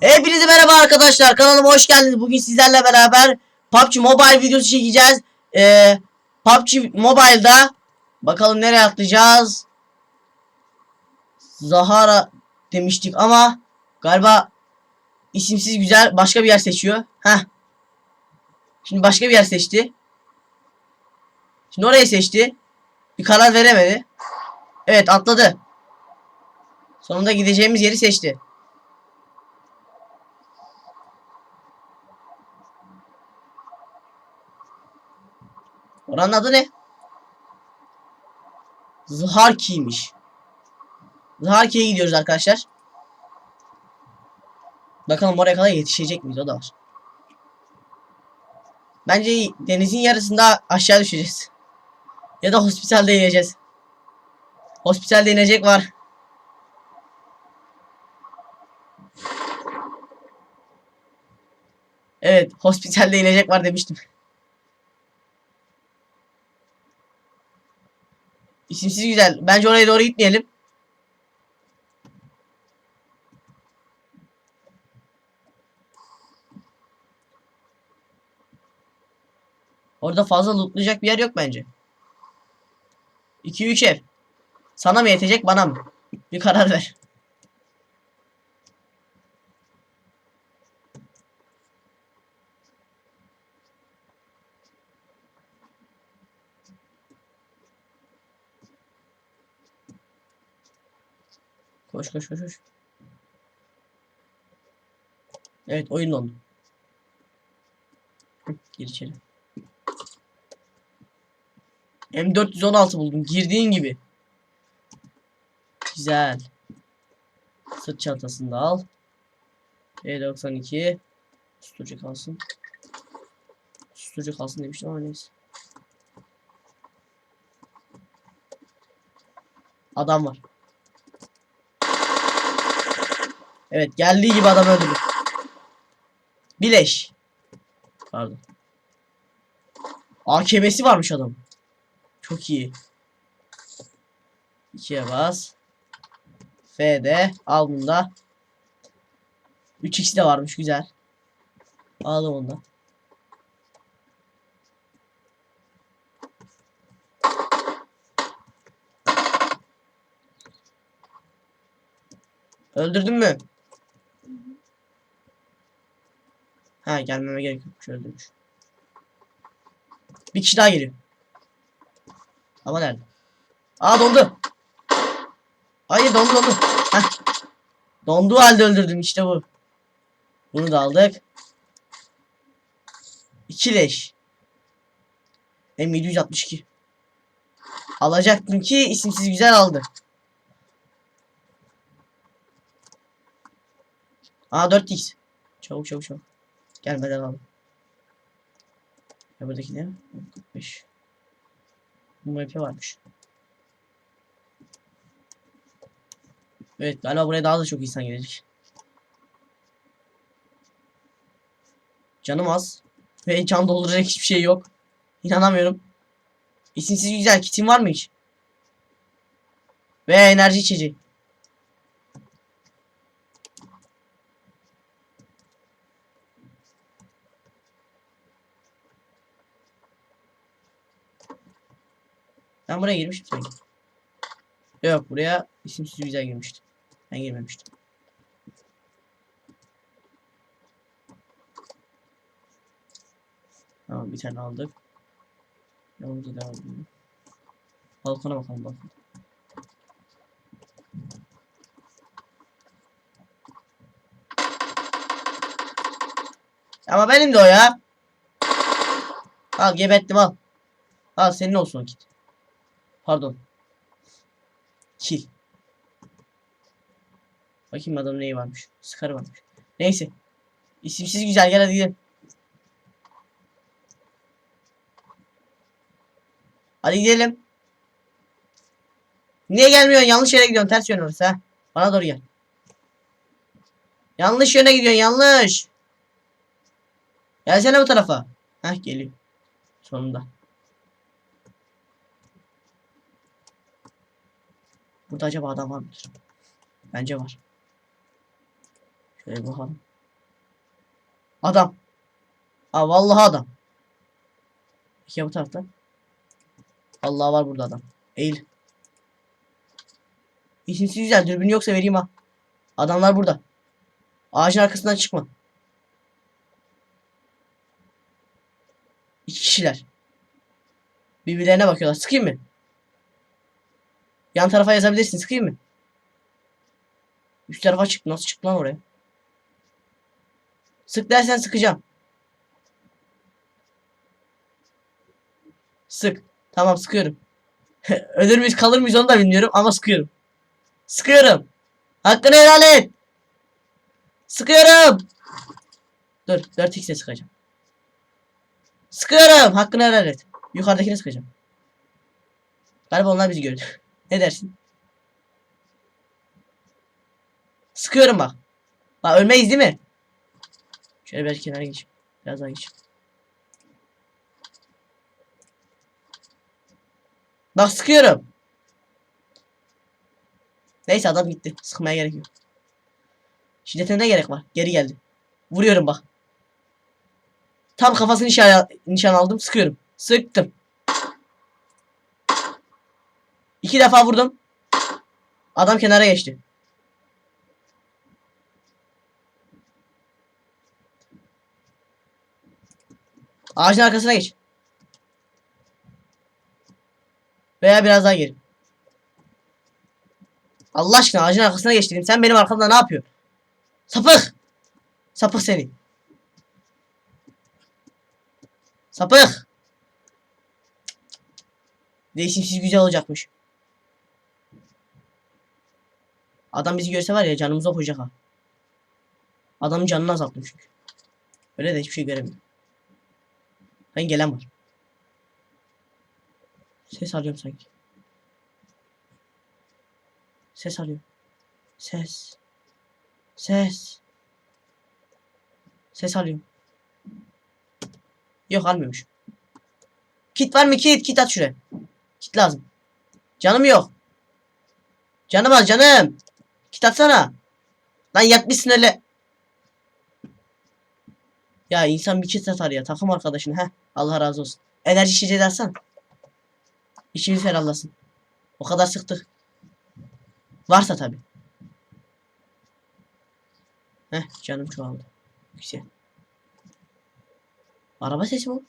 Hepinize merhaba arkadaşlar. Kanalıma hoş geldiniz. Bugün sizlerle beraber PUBG Mobile videosu çekeceğiz. Ee, PUBG Mobile'da bakalım nereye atlayacağız. Zahara demiştik ama galiba isimsiz güzel başka bir yer seçiyor. Heh. Şimdi başka bir yer seçti. Şimdi orayı seçti. Bir karar veremedi. Evet atladı. Sonunda gideceğimiz yeri seçti. Oranın adı ne? Zharki'ymiş. Zharki'ye gidiyoruz arkadaşlar. Bakalım oraya kadar yetişecek miyiz o da var. Bence denizin yarısında aşağı düşeceğiz. Ya da hospitalde ineceğiz. Hospitalde inecek var. Evet, hospitalde inecek var demiştim. İsimsiz güzel. Bence oraya doğru gitmeyelim. Orada fazla lootlayacak bir yer yok bence. 2-3 ev. Sana mı yetecek bana mı? Bir karar ver. Koş koş koş koş. Evet oyun. Hı, Gir içeri. M416 buldum. Girdiğin gibi. Güzel. Sırt çantasını da al. E92. Susturucu kalsın. Susturucu kalsın demiştim ama neyse. Adam var. Evet geldiği gibi adam öldürdü. Bileş. Pardon. AKM'si varmış adam. Çok iyi. 2'ye bas. F'de al bunu da. 3x de varmış güzel. Aldım onu da. Öldürdün mü? Ha gelmeme gerek yokmuş öldürmüş. Bir kişi daha geliyor. Ama nerede? Aa dondu. Hayır dondu dondu. Heh. Donduğu halde öldürdüm işte bu. Bunu da aldık. İki leş. M762. Alacaktım ki isimsiz güzel aldı. Aa 4x. Çabuk çabuk çabuk. Gelmeden alalım. Ya buradaki ne? 45. Bu MP varmış. Evet galiba buraya daha da çok insan gelecek. Canım az. Ve can dolduracak hiçbir şey yok. İnanamıyorum. İsimsiz güzel kitin var mı hiç? Ve enerji içeceği. Buraya girmiştim sanki. Yok buraya isimsiz güzel girmişti. Ben girmemiştim. Tamam bir tane aldık. Yolumuza devam edelim. Balkona bakalım balkon. Ama benim de o ya. Al gebettim al. Al senin olsun o kit. Pardon. Kill. Bakayım adamın neyi varmış. Skarı varmış. Neyse. İsimsiz güzel gel hadi gidelim. Hadi gidelim. Niye gelmiyorsun? Yanlış yere gidiyorsun. Ters yön orası ha. Bana doğru gel. Yanlış yöne gidiyorsun. Yanlış. Gelsene bu tarafa. Heh geliyor. Sonunda. Burada acaba adam var mıdır? Bence var. Şöyle bakalım. Adam. Aa vallahi adam. Ya bu tarafta. Allah var burada adam. Eğil. İsimsiz güzel. Dürbün yoksa vereyim ha. Adamlar burada. Ağacın arkasından çıkma. İki kişiler. Birbirlerine bakıyorlar. Sıkayım mı? Yan tarafa yazabilirsin. Sıkayım mı? Üst tarafa çık. Nasıl çıktı lan oraya? Sık dersen sıkacağım. Sık. Tamam sıkıyorum. Ölür müyüz kalır mıyız onu da bilmiyorum ama sıkıyorum. Sıkıyorum. Hakkını helal et. Sıkıyorum. Dur 4x'e sıkacağım. Sıkıyorum. Hakkını helal et. Yukarıdakini sıkacağım. Galiba onlar bizi gördü. Ne dersin? Sıkıyorum bak. Bak ölmeyiz değil mi? Şöyle biraz kenara geç. Biraz daha geç. Bak sıkıyorum. Neyse adam gitti. Sıkmaya gerek yok. Şiddetine ne gerek var? Geri geldi. Vuruyorum bak. Tam kafasını nişan aldım. Sıkıyorum. Sıktım. İki defa vurdum. Adam kenara geçti. Ağacın arkasına geç. Veya biraz daha geri. Allah aşkına ağacın arkasına geç dedim. Sen benim arkamda ne yapıyorsun? Sapık. Sapık seni. Sapık. Değişimsiz güzel olacakmış. Adam bizi görse var ya canımız okuyacak ha. Adamın canını azalttım çünkü. Öyle de hiçbir şey göremiyorum. Ben gelen var. Ses alıyorum sanki. Ses alıyorum. Ses. Ses. Ses alıyorum. Yok almıyormuş. Kit var mı kit? Kit at şuraya. Kit lazım. Canım yok. Canım az canım. Kit atsana. Lan yatmışsın öyle. Ya insan bir kit atar ya takım arkadaşın ha. Allah razı olsun. Enerji içeceği de atsan. İçimiz ferahlasın. O kadar sıktık. Varsa tabi. Heh canım çoğaldı. Güzel. Araba sesi mi?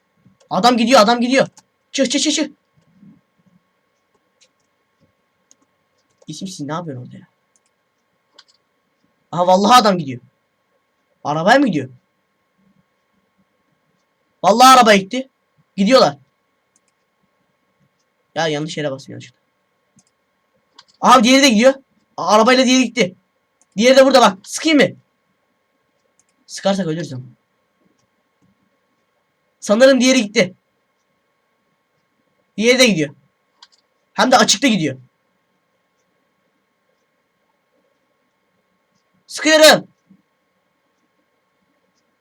Adam gidiyor adam gidiyor. Çık çık çık çık. İsimsiz ne yapıyorsun orada ya? Aha vallahi adam gidiyor. Arabaya mı gidiyor? Vallahi araba gitti. Gidiyorlar. Ya yanlış yere bastım yanlışlıkla. Aha diğeri de gidiyor. Arabayla diğeri gitti. Diğeri de burada bak. Sıkayım mı? Sıkarsak ölürüz ama. Sanırım diğeri gitti. Diğeri de gidiyor. Hem de açıkta gidiyor. Sıkıyorum.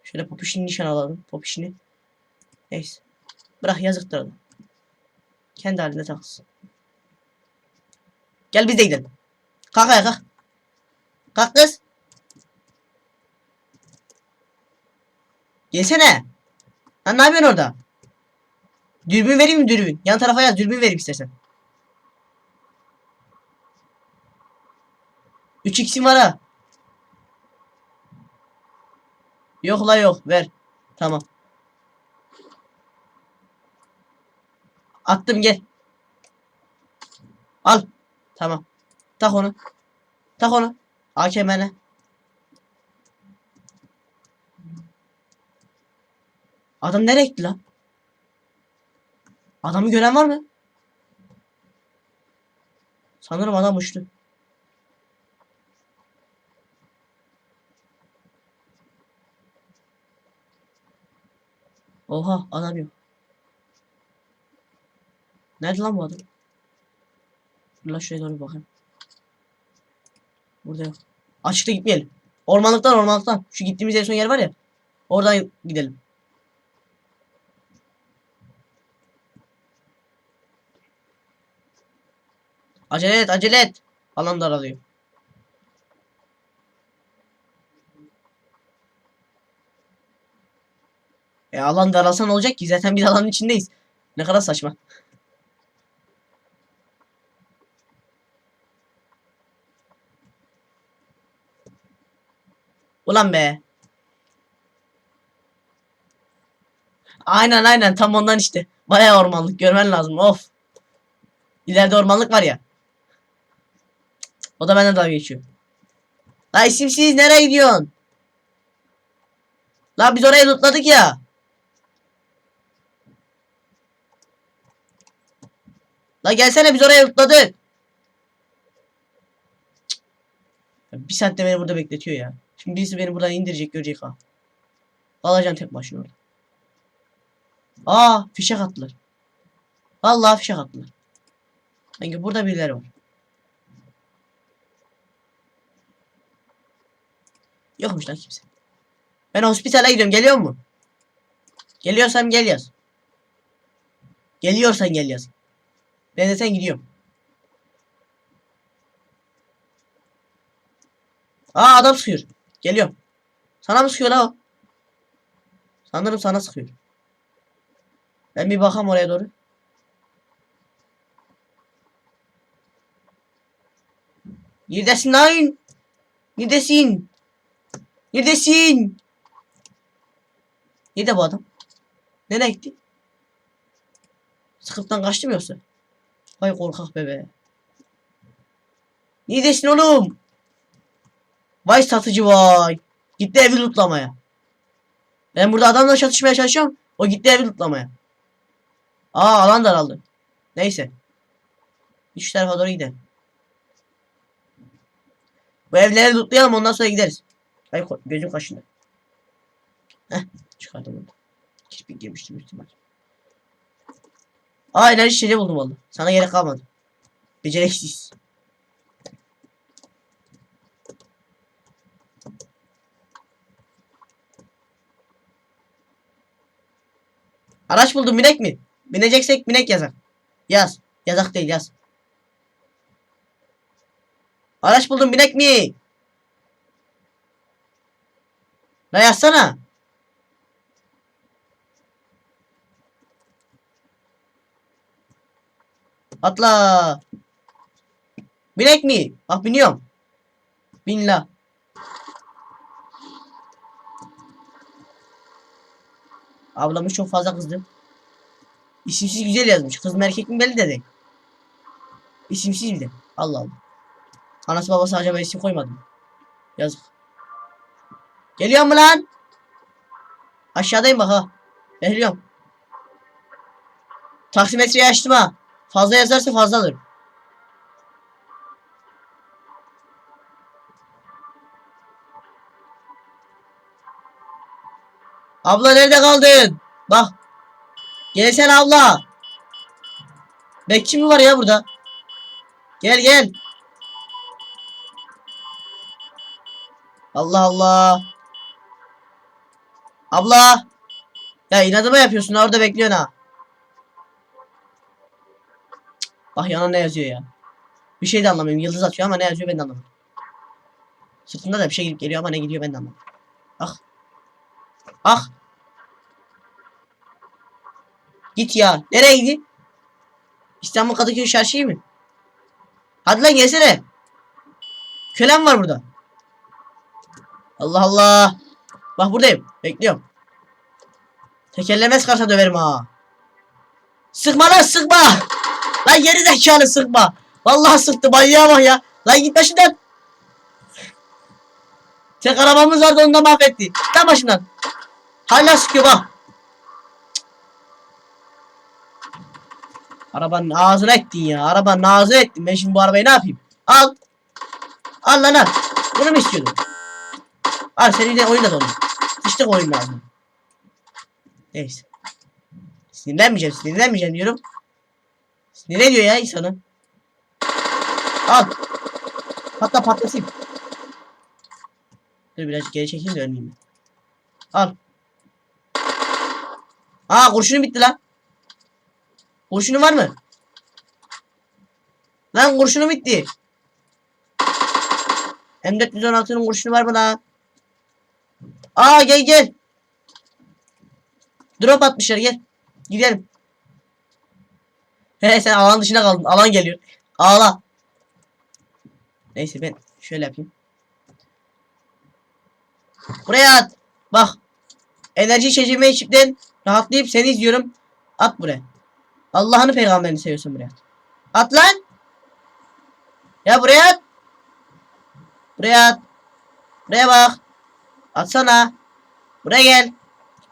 Şöyle popişini nişan alalım. Popişini. Neyse. Bırak yazıktır adam. Kendi halinde takılsın. Gel biz de gidelim. Kalk ayağa kalk. Kalk kız. Gelsene. Lan ne yapıyorsun orada? Dürbün vereyim mi dürbün? Yan tarafa yaz dürbün vereyim istersen. 3x'im var ha. Yok la yok ver. Tamam. Attım gel. Al. Tamam. Tak onu. Tak onu. AKM'ne. Adam nereye gitti lan? Adamı gören var mı? Sanırım adam uçtu. Oha adam yok. Nerede lan bu adam? Dur lan şuraya doğru bakayım. Burada yok. Açıkta gitmeyelim. Ormanlıktan ormanlıktan. Şu gittiğimiz en son yer var ya. Oradan gidelim. Acele et acele et. Alan daralıyor. E alan daralsa ne olacak ki? Zaten bir alanın içindeyiz. Ne kadar saçma. Ulan be. Aynen aynen tam ondan işte. Bayağı ormanlık görmen lazım. Of. İleride ormanlık var ya. O da benden dalga geçiyor. La isimsiz nereye gidiyorsun? La biz orayı lootladık ya. La gelsene biz orayı lootladık. Bir saatte beni burada bekletiyor ya. Şimdi birisi beni buradan indirecek görecek ha. Alacağım tek başına orada. Aa fişek attılar. Vallahi fişek attılar. Sanki burada birileri var. Yokmuş lan kimse. Ben hospitale gidiyorum. Geliyor mu? Geliyorsam gel yaz. Geliyorsan gel yaz. Ben sen gidiyorum. Aa adam sıkıyor. Geliyorum. Sana mı sıkıyor la o? Sanırım sana sıkıyor. Ben bir bakam oraya doğru. Neredesin lan? Neredesin? Neredesin? Nerede bu adam? Nereye gitti? Sıkıntıdan kaçtı mı yoksa? Vay korkak bebe. Neredesin oğlum? Vay satıcı vay. Gitti evi lootlamaya. Ben burada adamla çatışmaya çalışıyorum. O gitti evi lootlamaya. Aa alan daraldı. Neyse. Üç tarafa doğru gidelim. Bu evleri lootlayalım ondan sonra gideriz. Ay gözüm kaşındı. Heh çıkardım onu. Kirpik girmiştim üstüme. Enerji içeceği buldum valla. Sana gerek kalmadı. Beceriksiz. Araç buldum binek mi? Bineceksek binek yazar. Yaz. Yazak değil yaz. Araç buldum binek mi? La yazsana. Atla. Binek mi? Bak biniyorum. Bin la. Ablamız çok fazla kızdı. İsimsiz güzel yazmış. Kız mı erkek mi belli de değil. İsimsiz bir de. Allah Allah. Anası babası acaba isim koymadı mı? Yazık. Geliyor mu lan? Aşağıdayım bak ha. Geliyorum. Taksimetreyi açtım ha. Fazla yazarsa fazla alırım. Abla nerede kaldın? Bak. Gelsene abla. Bekçi mi var ya burada? Gel gel. Allah Allah. Abla. Ya inadıma yapıyorsun orada bekliyorsun ha. Bak yana ne yazıyor ya. Bir şey de anlamıyorum. Yıldız atıyor ama ne yazıyor ben de anlamadım. Sırtında da bir şey gidip geliyor ama ne gidiyor ben de anlamadım. Ah. Ah. Git ya. Nereye gidiyor? İstanbul Kadıköy Çarşı'yı mı? Hadi lan gelsene. Kölem var burada. Allah Allah. Bak buradayım. Bekliyorum. Tekerlemez karta döverim ha. Sıkma lan sıkma. Lan geri zekalı sıkma. Vallahi sıktı manyağa bak ya. Lan git başımdan. Tek arabamız vardı onu da mahvetti. Git başımdan. Hala sıkıyor bak. Arabanın ağzına ettin ya. Arabanın ağzına ettin. Ben şimdi bu arabayı ne yapayım? Al. Al lan al. Bunu mu istiyordun? Al senin de oyun da dolu. İşte oyun lazım. Neyse. Sinirlenmeyeceğim, sinirlenmeyeceğim diyorum. Sinir ediyor ya insanı. Al. Patla patlasın. Dur biraz geri çekeyim de ölmeyeyim. Al. Aa kurşunu bitti lan. Kurşunu var mı? Lan kurşunu bitti. M416'nın kurşunu var mı lan? Aa gel gel. Drop atmışlar gel. Gidelim. He sen alan dışına kaldın. Alan geliyor. Ağla. Neyse ben şöyle yapayım. Buraya at. Bak. Enerji içeceğimi içipten rahatlayıp seni izliyorum. At buraya. Allah'ını peygamberini seviyorsun buraya at. Lan. Ya buraya at. Buraya at. Buraya bak. Atsana. Buraya gel.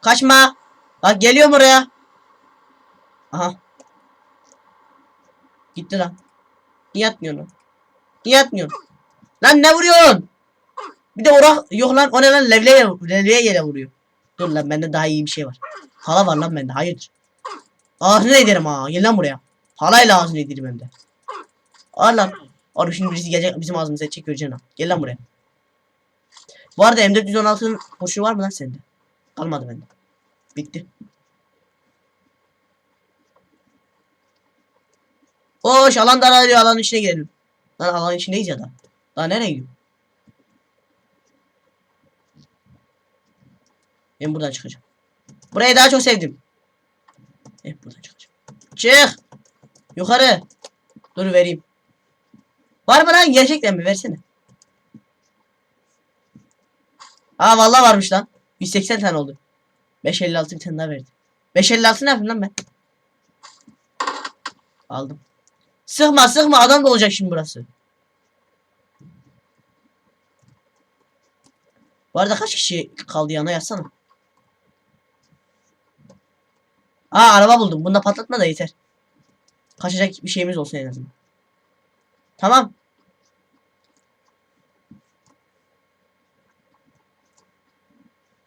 Kaçma. Bak geliyorum buraya. Aha. Gitti lan. Niye atmıyorsun lan? Niye atmıyorsun? Lan ne vuruyorsun? Bir de orak yok lan o ne lan levleye levleye yere vuruyor. Dur lan bende daha iyi bir şey var. Pala var lan bende hayırdır. Ağzını ederim ha gel lan buraya. Palayla ağzını ederim hem de. Al lan. Oğlum şimdi birisi gelecek bizim ağzımıza göreceksin ha. Gel lan buraya. Bu arada M416'nın kurşunu var mı lan sende? Kalmadı bende. Bitti. Koş alan daralıyor alanın içine girelim. Lan alanın içindeyiz ya da. Daha nereye gidiyor? Ben buradan çıkacağım. Burayı daha çok sevdim. Eh buradan çıkacağım. Çık. Yukarı. Dur vereyim. Var mı lan gerçekten mi? Versene. Aa vallahi varmış lan. 180 tane oldu. 556 bir tane daha verdi. 556 ne yapayım lan ben? Aldım. Sıkma sıkma adam da olacak şimdi burası. Bu arada kaç kişi kaldı yana yazsana. Aa araba buldum. Bunda patlatma da yeter. Kaçacak bir şeyimiz olsun en azından. Tamam.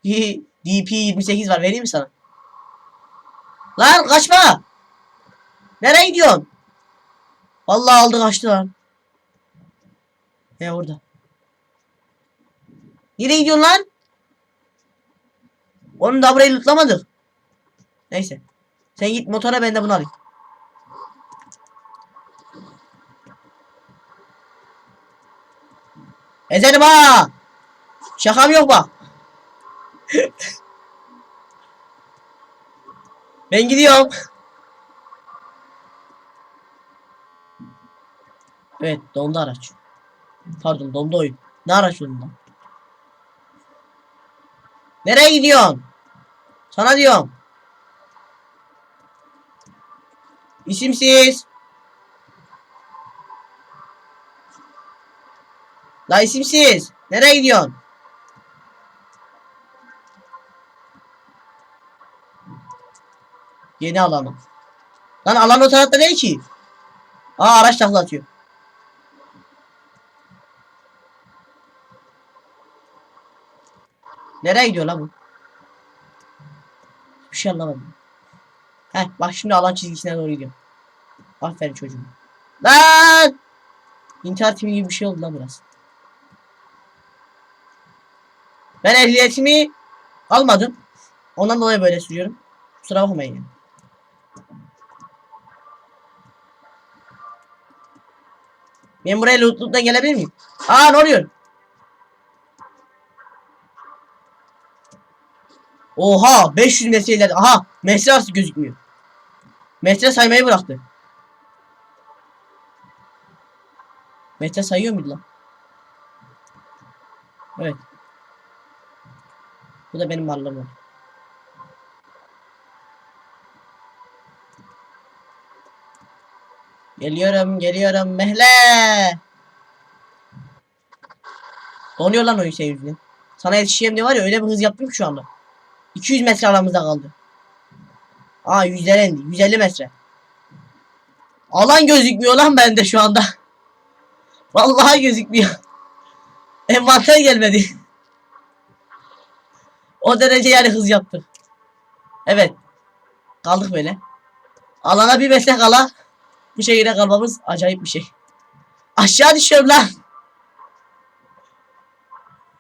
DP 28 var. Vereyim mi sana? Lan kaçma. Nereye gidiyorsun? Vallahi aldı kaçtı lan. He orada. Nereye gidiyorsun lan? Onu da burayı lootlamadık. Neyse. Sen git motora ben de bunu alayım. Ezerim ha. Şakam yok bak. ben gidiyorum. Evet dondu araç. Pardon dondu oyun. Ne araç oyunu lan? Nereye gidiyorsun? Sana diyorum. İsimsiz. La isimsiz. Nereye gidiyorsun? Yeni alanı. Lan alan o tarafta ne ki? Aa araç takla atıyor. Nereye gidiyor lan bu? Bir şey anlamadım. Heh bak şimdi alan çizgisine doğru gidiyorum. Aferin çocuğum. Lan! İntihar timi gibi bir şey oldu lan burası. Ben ehliyetimi almadım. Ondan dolayı böyle sürüyorum. Kusura bakmayın yani. Ben buraya loot loot'tan gelebilir miyim? Aa ne oluyor? Oha 500 metre ileride. Aha metre artık gözükmüyor. Metre saymayı bıraktı. Metre sayıyor muydu lan? Evet. Bu da benim varlığım var. Geliyorum geliyorum mehle. Donuyor lan oyun yüzünden. Sana yetişeceğim diye var ya öyle bir hız yaptım ki şu anda. 200 metre aramızda kaldı. Aa 150 indi. 150 metre. Alan gözükmüyor lan bende şu anda. Vallahi gözükmüyor. Envanter gelmedi. o derece yani hız yaptık. Evet. Kaldık böyle. Alana bir metre kala bu şekilde kalmamız acayip bir şey. Aşağı düşüyorum lan.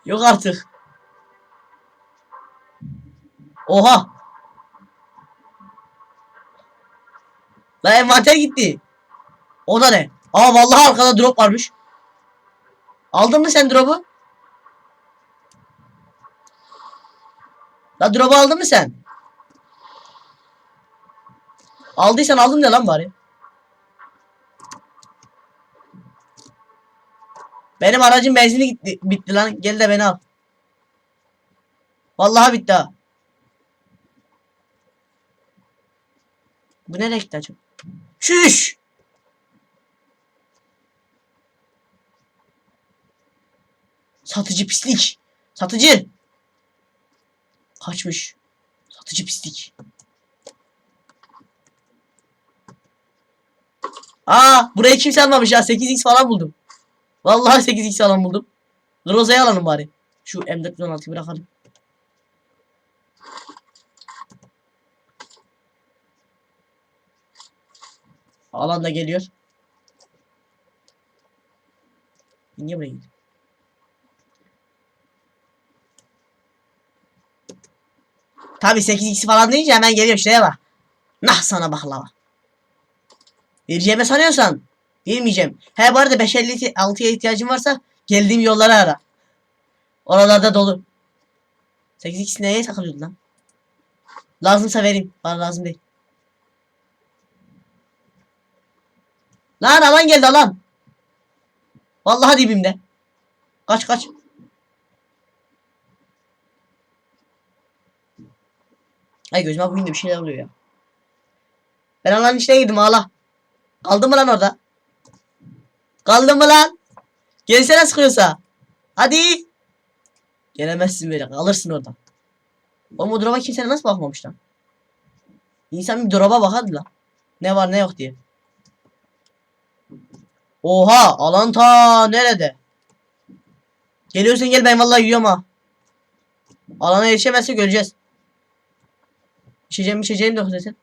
Yok artık. Oha. Lan envanter gitti. O da ne? Aa vallahi arkada drop varmış. Aldın mı sen drop'u? La drop'u aldın mı sen? Aldıysan aldım de lan bari. Benim aracın benzini gitti, bitti lan. Gel de beni al. Vallahi bitti ha. Bu nereye gitti acaba? Şuş! Satıcı pislik. Satıcı. Kaçmış. Satıcı pislik. Aa, burayı kimse almamış ya. 8x falan buldum. Vallahi 8x falan buldum. Groza'yı alalım bari. Şu M416'yı bırakalım. Alan da geliyor. Niye buraya gidiyor? Tabi 8x falan deyince hemen geliyor şuraya bak. Nah sana baklava. Vereceğimi sanıyorsan vermeyeceğim. He bu arada 556'ya ihtiyacın varsa geldiğim yolları ara. Oralarda dolu. 8x neye takılıyordu lan? Lazımsa vereyim. Bana lazım değil. Lan alan geldi alan. Vallahi dibimde. Kaç kaç. Ay gözüme bugün de bir şeyler oluyor ya. Ben alanın içine girdim ağla. Kaldın mı lan orada? Kaldın mı lan? Gelsene sıkıyorsa. Hadi. Gelemezsin böyle kalırsın orada. Oğlum o drop'a kimse nasıl bakmamış lan? İnsan bir drop'a bakardı lan. Ne var ne yok diye. Oha alan ta nerede? Geliyorsun gel ben vallahi gidiyorum ha. Alana yetişemezse göreceğiz. İçeceğim içeceğim de zaten.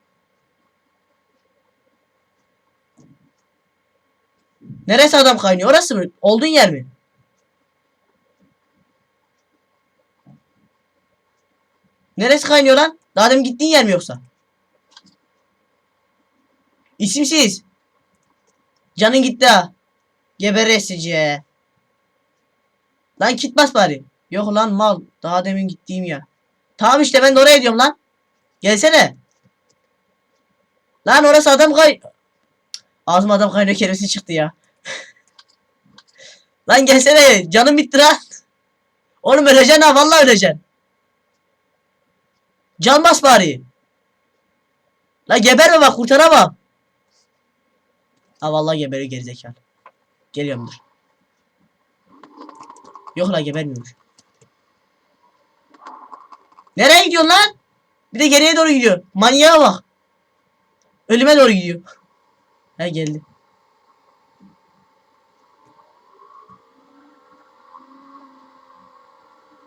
Neresi adam kaynıyor? Orası mı? Olduğun yer mi? Neresi kaynıyor lan? Daha demin gittiğin yer mi yoksa? İsimsiz. Canın gitti ha. Geberesice. Lan kit bas bari. Yok lan mal. Daha demin gittiğim ya. Tamam işte ben de oraya diyorum lan. Gelsene. Lan orası adam kay... Ağzıma adam kaynıyor kelimesi çıktı ya. lan gelsene. Canım bitti lan. Oğlum öleceksin ha. Vallahi öleceksin. Can bas bari. La geberme bak kurtaramam. Ha vallahi geberiyor gerizekalı. Geliyorum dur. Yok la gebermiyormuş. Nereye gidiyorsun lan? Bir de geriye doğru gidiyor. Manyağa bak. Ölüme doğru gidiyor. He geldi.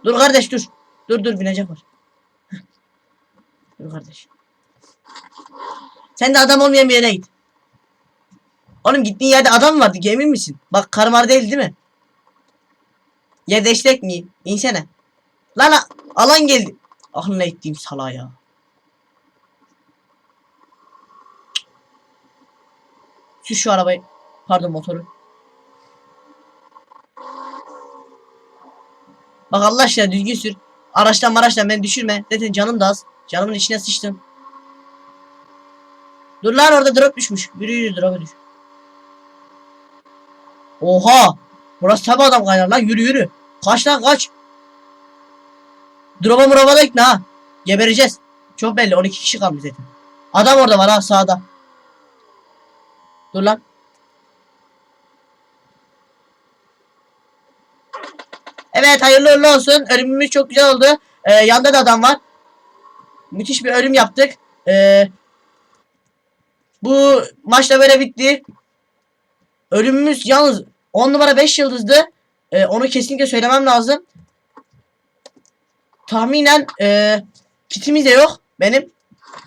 Dur kardeş dur. Dur dur binecek var. Dur kardeş. Sen de adam olmayan bir yere git. Oğlum gittiğin yerde adam vardı emin misin? Bak karmar değil değil mi? Yerde eşlek mi? İnsene. Lan alan geldi. Aklına ettiğim sala ya. Sür şu arabayı. Pardon motoru. Bak Allah aşkına düzgün sür. Araçtan maraçtan beni düşürme. Zaten canım da az. Canımın içine sıçtım. Dur lan orada drop düşmüş. Yürü yürü drop'a düş. Oha! Burası tabi adam kaynar lan yürü yürü. Kaç lan kaç. Drop'a muraba da ikna ha. Gebereceğiz. Çok belli 12 kişi kalmış zaten. Adam orada var ha sağda. Dur lan. Evet hayırlı uğurlu olsun. Ölümümüz çok güzel oldu. Ee, yanda da adam var. Müthiş bir ölüm yaptık. Ee, bu maçta böyle bitti. Ölümümüz yalnız 10 numara 5 yıldızdı. Ee, onu kesinlikle söylemem lazım. Tahminen e, kitimiz de yok benim.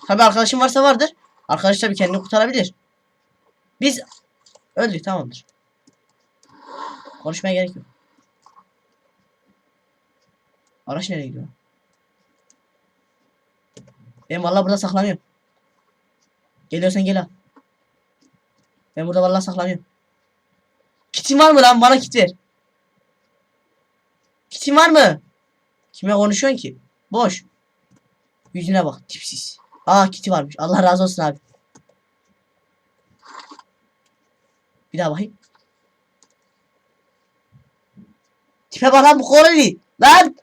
Tabi arkadaşım varsa vardır. Arkadaş tabi kendini kurtarabilir. Biz öldük tamamdır. Konuşmaya gerek yok. Araç nereye gidiyor? Ben vallahi burada saklanıyorum. Geliyorsan gel al. Ben burada vallahi saklanıyorum. Kitin var mı lan? Bana kit ver. Kitin var mı? Kime konuşuyorsun ki? Boş. Yüzüne bak tipsiz. Aa kiti varmış. Allah razı olsun abi. Bir daha bakayım. Tipe bak lan bu Koreli. Lan!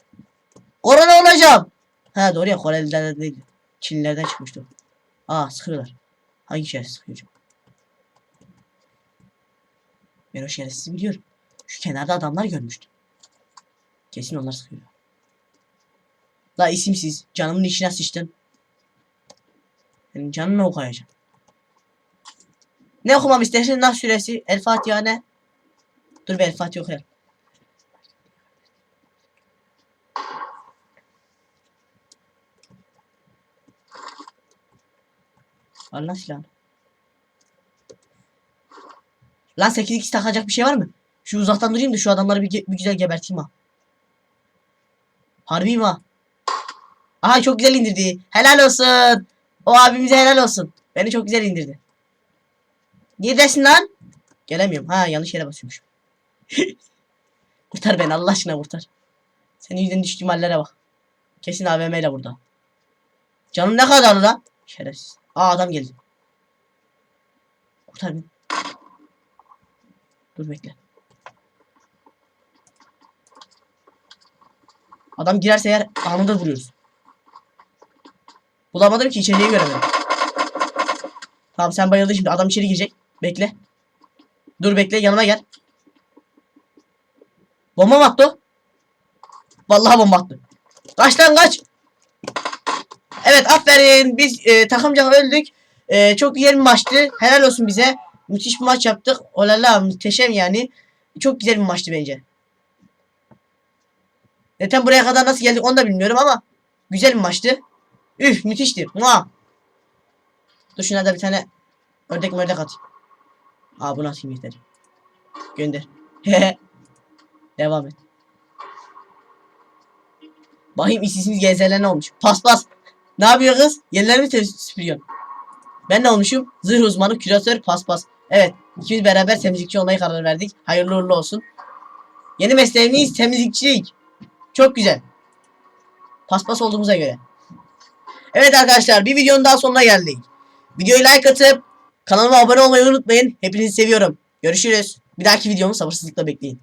Koreli olacağım. Ha doğru ya Koreli'den de değil. Çinlilerden çıkmıştı. Aa sıkıyorlar. Hangi şey sıkıyor? Ben o şerefsizi biliyorum. Şu kenarda adamlar görmüştüm. Kesin onlar sıkıyor. La isimsiz. Canımın içine sıçtın. Senin canını okuyacağım. Ne okumam istersin? Nas suresi. El Fatiha ne? Dur bir El Fatiha okuyalım. Al lan silahını. Lan 8 2 takacak bir şey var mı? Şu uzaktan durayım da şu adamları bir, bir güzel geberteyim ha. Harbi mi ha? Aha çok güzel indirdi. Helal olsun. O abimize helal olsun. Beni çok güzel indirdi. Neredesin lan? Gelemiyorum. Ha yanlış yere basıyormuşum. kurtar beni Allah aşkına kurtar. Senin yüzünden düştüğüm hallere bak. Kesin AVM ile burada. Canım ne kadar lan? Şerefsiz. Aa adam geldi. Kurtar beni. Dur bekle. Adam girerse eğer anında vuruyoruz. Bulamadım ki içeriye göremedim. Tamam sen bayıldın şimdi adam içeri girecek. Bekle. Dur bekle yanıma gel. Bomba mı attı? Vallahi bomba attı. Kaç lan kaç. Evet aferin biz e, takımca öldük. E, çok güzel bir maçtı. Helal olsun bize. Müthiş bir maç yaptık. Olala muhteşem yani. Çok güzel bir maçtı bence. Zaten buraya kadar nasıl geldik onu da bilmiyorum ama güzel bir maçtı. Üf müthişti. Mua. Dur şuna da bir tane ördek mördek at. Aa bunu atayım yeter. Gönder. Devam et. Bakayım işsizimiz gezerler ne olmuş. Pas pas. Ne yapıyor kız? Yerlerimi te- süpürüyorsun. Ben ne olmuşum? Zırh uzmanı, küratör, pas pas. Evet. ikimiz beraber temizlikçi olmaya karar verdik. Hayırlı uğurlu olsun. Yeni mesleğimiz temizlikçilik. Çok güzel. Paspas olduğumuza göre. Evet arkadaşlar bir videonun daha sonuna geldik. Videoyu like atıp kanalıma abone olmayı unutmayın. Hepinizi seviyorum. Görüşürüz. Bir dahaki videomu sabırsızlıkla bekleyin.